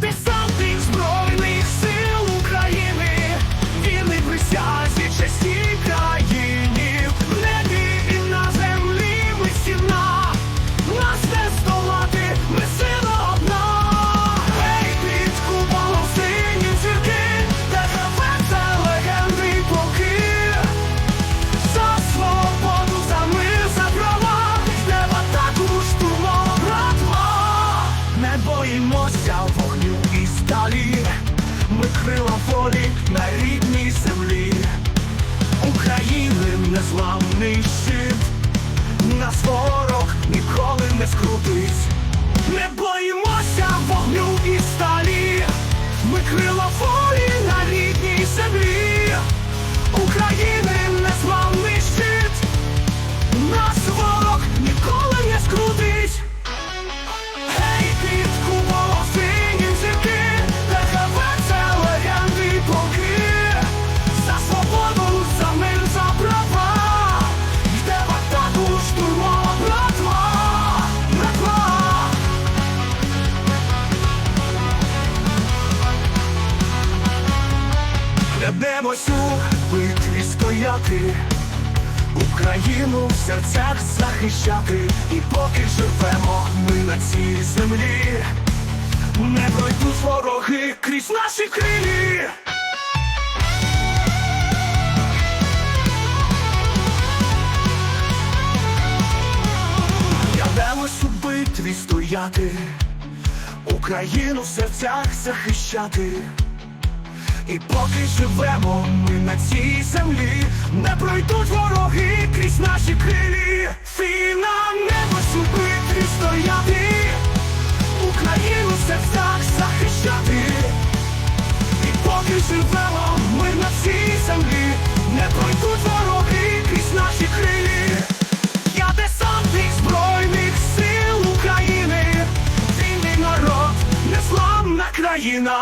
десантних збройних сил України, він не присязі честі країні, в небі на землі ми стіна, нас не здолати, ми сила одна, Гей, під куполом сині зірки, де за свободу, за мир, за права, не в атаку штурмова братва, не боїмося. щит, нас ворог ніколи не скрутить. Клянемось у битві стояти, Україну в серцях захищати, і поки живемо ми на цій землі, не пройдуть вороги крізь наші крилі. Клянемось у битві стояти, Україну в серцях захищати. І поки живемо ми на цій землі, не пройдуть вороги крізь наші крилі. Фіна небо битві стояти, Україну серцях захищати. І поки живемо ми на цій землі, не пройдуть вороги крізь наші крилі. Я десантник Збройних сил України, вільний народ, незламна країна.